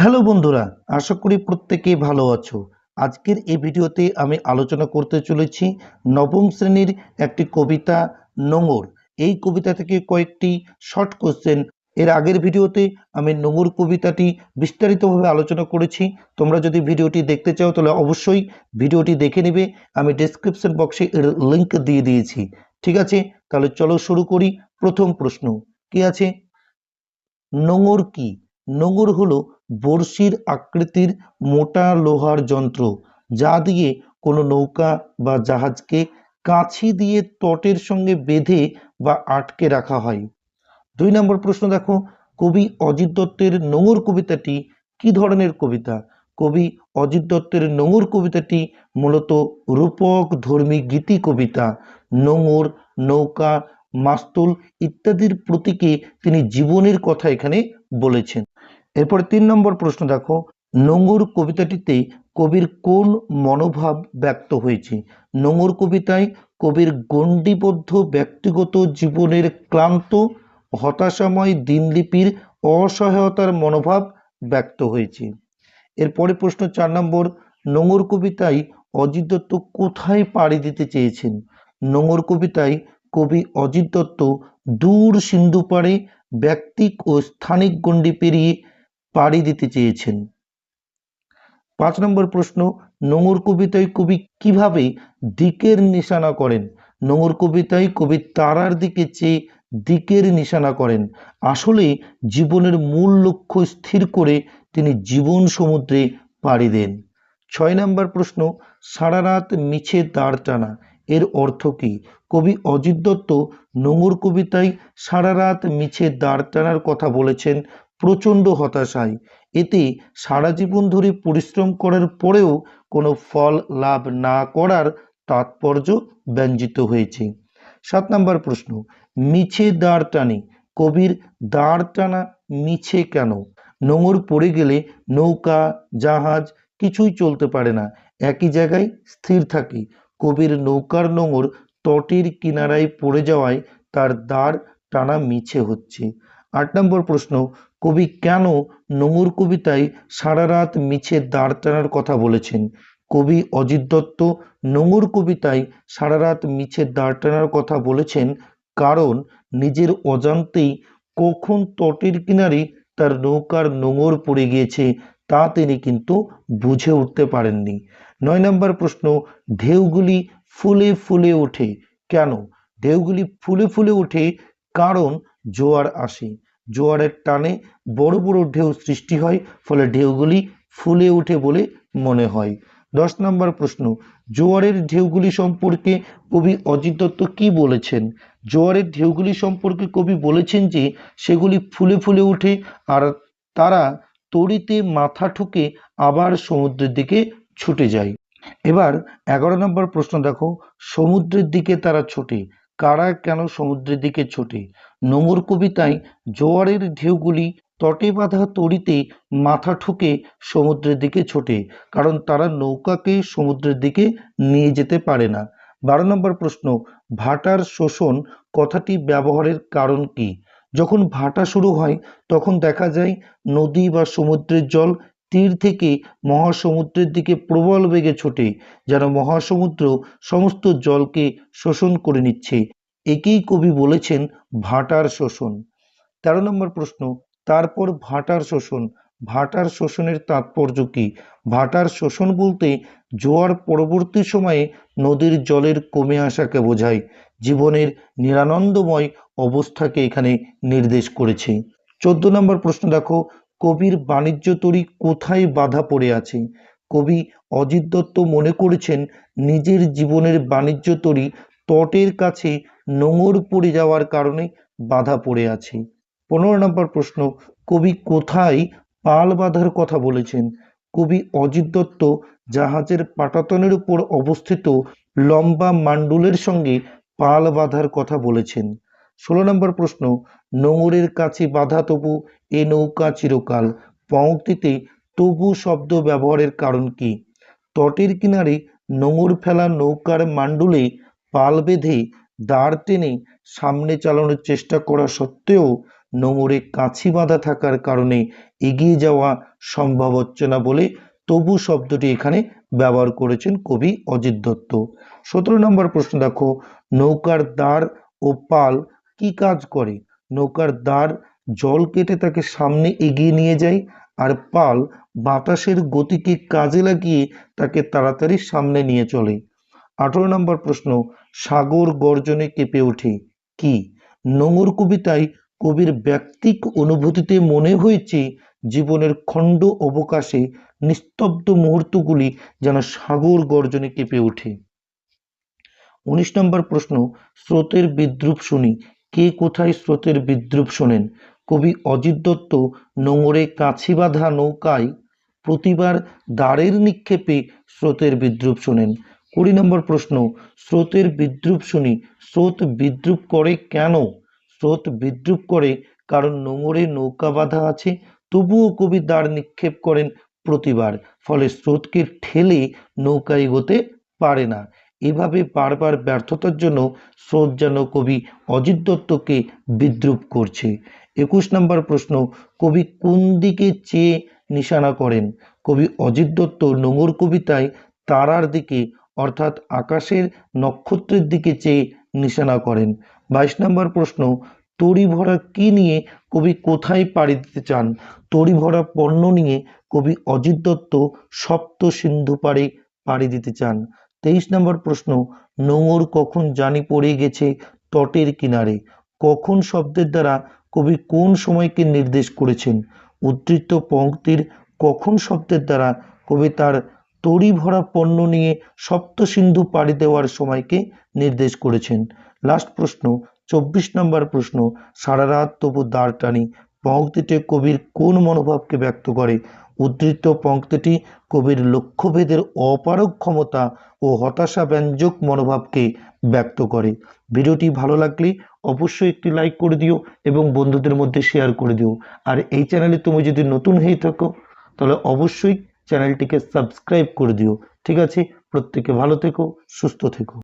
Hello বন্ধুরা, আশা করি প্রত্যেকেই ভালো আছো। আজকের এই ভিডিওতে আমি আলোচনা করতে চলেছি নবম শ্রেণির একটি কবিতা, নোঙর। এই কবিতা থেকে কয়েকটি শর্ট কোশ্চেন এর আগের ভিডিওতে আমি নোঙর কবিতাটি বিস্তারিতভাবে আলোচনা করেছি। তোমরা যদি ভিডিওটি দেখতে চাও, তাহলে অবশ্যই ভিডিওটি দেখে নেবে। আমি ডেসক্রিপশন বক্সে এর লিঙ্ক দিয়ে দিয়েছি। ঠিক আছে? তাহলে চলো শুরু করি প্রথম প্রশ্ন। কি আছে? নোঙর কি? নোঙর হলো বড়শির আকৃতির মোটা লোহার যন্ত্র, যা দিয়ে কোনো নৌকা বা জাহাজকে কাছি দিয়ে তটের সঙ্গে বেঁধে বা আটকে রাখা হয়। দুই নম্বর প্রশ্ন দেখো, কবি অজিত দত্তের নোঙর কবিতাটি কি ধরনের কবিতা? কবি অজিত দত্তের নোঙর কবিতাটি মূলত রূপক ধর্মী গীতি কবিতা। নোঙর, নৌকা, মাস্তুল ইত্যাদির প্রতীকে তিনি জীবনের কথা এখানে বলেছেন। এরপর তিন নম্বর প্রশ্ন দেখো, নোঙর কবিতাটিতে কবির কোন মনোভাব ব্যক্ত হয়েছে? নোঙর কবিতায় কবির গণ্ডিবদ্ধ ব্যক্তিগত জীবনের ক্লান্ত, হতাশাময় দিনলিপির অসহায়তার মনোভাব ব্যক্ত হয়েছে। এরপরে প্রশ্ন চার নম্বর, নোঙর কবিতায় অজিত দত্ত কোথায় পাড়ি দিতে চেয়েছেন? নোঙর কবিতায় কবি অজিত দত্ত দূর সিন্ধু পাড়ে ব্যক্তিক ও স্থানিক গণ্ডি পেরিয়ে পাড়ি দিতে চেয়েছেন। পাঁচ নম্বর প্রশ্ন নোংর কবিতায় কবি কীভাবে দিকের নিশানা করেন? নোঙর কবিতায় কবি তারার দিকে চেয়ে দিকের নিশানা করেন। আসলে জীবনের মূল লক্ষ্য স্থির করে তিনি জীবন সমুদ্রে পাড়ি দেন। ছয় নম্বর প্রশ্ন, সারা রাত মিছে দাঁড় টানা, এর অর্থ কি? কবি অজিত দত্ত নোঙর কবিতায় সারা রাত মিছে দাঁড় টানার কথা বলেছেন প্রচণ্ড হতাশায়। এতে সারা জীবন ধরে পরিশ্রম করার পরেও কোনো ফল লাভ না করার তাৎপর্য ব্যঞ্জিত হয়েছে। সাত নম্বর প্রশ্ন, মিছে দাঁড় টানে? কবির দাঁড় টানা মিছে কেন? নোঙর পড়ে গেলে নৌকা, জাহাজ কিছুই চলতে পারে না। একই জায়গায় স্থির থাকে। কবির নৌকার নোঙর তটের কিনারায় পড়ে যাওয়ায় তার দাঁড় টানা মিছে হচ্ছে। আট নম্বর প্রশ্ন কবি কেন নোঙর কবিতায় সারা রাত মিছে দাঁড় টানার কথা বলেছেন? কবি অজিত দত্ত নোঙর কবিতায় সারা রাত মিছে দাঁড় টানার কথা বলেছেন কারণ নিজের অজান্তেই কখন তটের কিনারে তার নৌকার নোঙর পড়ে গিয়েছে তা তিনি কিন্তু বুঝে উঠতে পারেননি। নয় নম্বর প্রশ্ন, ঢেউগুলি ফুলে ফুলে ওঠে কেন? ঢেউগুলি ফুলে ফুলে ওঠে কারণ জোয়ার আসে। জোয়ারের টানে বড় বড় ঢেউ সৃষ্টি হয়, ফলে ঢেউগুলি ফুলে ওঠে বলে মনে হয়। দশ নম্বর প্রশ্ন, জোয়ারের ঢেউগুলি সম্পর্কে কবি অজিত দত্ত কী বলেছেন? জোয়ারের ঢেউগুলি সম্পর্কে কবি বলেছেন যে, সেগুলি ফুলে ফুলে ওঠে আর তারা তড়িতে মাথা ঠুকে আবার সমুদ্রের দিকে ছুটে যায়। এবার এগারো নম্বর প্রশ্ন দেখো, সমুদ্রের দিকে তারা ছোটে। কারা কেন সমুদ্রের দিকে ছোটে? নোঙর কবিতায় জোয়ারের ঢেউগুলি তটে বাঁধা তড়িতে মাথা ঠুকে সমুদ্রের দিকে ছোটে, কারণ তারা নৌকাকে সমুদ্রের দিকে নিয়ে যেতে পারে না। বারো নম্বর প্রশ্ন, ভাটার শোষণ কথাটি ব্যবহারের কারণ কি? যখন ভাটা শুরু হয়, তখন দেখা যায় নদী বা সমুদ্রের জল তীর থেকে মহাসমুদ্রের দিকে প্রবল বেগে ছোটে, যেন মহাসমুদ্র সমস্ত জলকে শোষণ করে নিচ্ছে। একেই কবি বলেছেন ভাটার শোষণ। তেরো নম্বর প্রশ্ন, তারপর ভাটার শোষণ? ভাটার শোষণের তাৎপর্য কি? ভাটার শোষণ বলতে জোয়ার পরবর্তী সময়ে নদীর জলের কমে আসাকে বোঝায়। জীবনের নিরানন্দময় অবস্থাকে এখানে নির্দেশ করেছে। চোদ্দ নম্বর প্রশ্ন দেখো কবির বাণিজ্য তরী কোথায় বাধা পড়ে আছে? কবি অজিত দত্ত মনে করেছেন, নিজের জীবনের বাণিজ্য তরী তটের কাছে নোঙর পড়ে যাওয়ার কারণে বাধা পড়ে আছে। পনেরো নম্বর প্রশ্ন, কবি কোথায় পাল বাঁধার কথা বলেছেন? কবি অজিত দত্ত জাহাজের পাটাতনের উপর অবস্থিত লম্বা মান্ডুলের সঙ্গে পাল বাঁধার কথা বলেছেন। ষোলো নম্বর প্রশ্ন, নোঙরের কাছে বাধা তবু, এ নৌকা চিরকাল। পংক্তিতে, তবু শব্দ ব্যবহারের কারণ কি? তটের কিনারে নোঙর ফেলা নৌকার মান্ডুলে পাল বেঁধে দাঁড় টেনে সামনে চালানোর চেষ্টা করা সত্ত্বেও নোঙরে কাছি বাঁধা থাকার কারণে এগিয়ে যাওয়া সম্ভব হচ্ছে না বলে তবু শব্দটি এখানে ব্যবহার করেছেন কবি অজিত দত্ত। সতেরো নম্বর প্রশ্ন দেখো, নৌকার দ্বার ও পাল কি কাজ করে? নৌকার দ্বার, জল কেটে তাকে সামনে এগিয়ে নিয়ে যায় আর পাল বাতাসের গতিকে কাজে লাগিয়ে তাকে তাড়াতাড়ি সামনে নিয়ে চলে। আঠারো নম্বর প্রশ্ন, সাগর গর্জনে কেঁপে ওঠে। কি? নোংর কবিতায় কবির ব্যক্তিক অনুভূতিতে মনে হয়েছে জীবনের খণ্ড অবকাশে নিস্তব্ধ মুহূর্তগুলি যেন সাগর গর্জনে কেঁপে ওঠে। উনিশ নম্বর প্রশ্ন, স্রোতের বিদ্রুপ শুনি কে কোথায় স্রোতের বিদ্রুপ শোনেন? কবি অজিত দত্ত নোঙরে কাছি বাঁধা নৌকায় প্রতিবার দ্বারের নিক্ষেপে স্রোতের বিদ্রুপ শোনেন। কুড়ি নম্বর প্রশ্ন, স্রোতের বিদ্রুপ শুনি, স্রোত বিদ্রুপ করে কেন? স্রোত বিদ্রুপ করে কারণ নোঙরে নৌকা বাঁধা আছে, তবুও কবি দ্বার নিক্ষেপ করেন প্রতিবার, ফলে স্রোতকে ঠেলে নৌকা এগোতে পারে না। এভাবে বারবার ব্যর্থতার জন্য স্রোত যেন কবি অজিত দত্তকে বিদ্রুপ করছে। একুশ নম্বর প্রশ্ন, কবি কোন দিকে চেয়ে নিশানা করেন? কবি অজিত দত্ত নোঙর কবিতায় তারার দিকে, অর্থাৎ আকাশের নক্ষত্রের দিকে চেয়ে নিশানা করেন। বাইশ নম্বর প্রশ্ন তড়ি ভরা কি নিয়ে কবি কোথায় পাড়ি দিতে চান? তড়ি ভরা পণ্য নিয়ে কবি অজিত দত্ত সপ্ত সিন্ধু পাড়ে পাড়ি দিতে চান। তেইশ নম্বর প্রশ্ন, নোঙর কখন জানি পড়ে গেছে তটের কিনারে? কখন শব্দের দ্বারা কবি কোন সময়কে নির্দেশ করেছেন? উদ্ধৃত পঙ্ক্তির কখন শব্দের দ্বারা কবি তার তড়ি ভরা পণ্য নিয়ে সপ্ত সিন্ধু পাড়ি দেওয়ার সময়কে নির্দেশ করেছেন? লাস্ট প্রশ্ন, চব্বিশ নম্বর প্রশ্ন, সারা রাত তবু দাঁড় টানি। পঙ্ক্তিতে কবির কোন মনোভাবকে ব্যক্ত করে? উদ্ধৃত পঙ্ক্তিটি কবির লক্ষ্যভেদের অপারগ ক্ষমতা ও হতাশা ব্যঞ্জক মনোভাবকে ব্যক্ত করে। ভিডিওটি ভালো লাগলে অবশ্যই একটি লাইক করে দিও এবং বন্ধুদের মধ্যে শেয়ার করে দিও। আর এই চ্যানেলে তুমি যদি নতুন হয়ে থাকো, তাহলে অবশ্যই চ্যানেলটিকে সাবস্ক্রাইব করে দিও। ঠিক আছে, প্রত্যেকে ভালো থেকো, সুস্থ থেকো।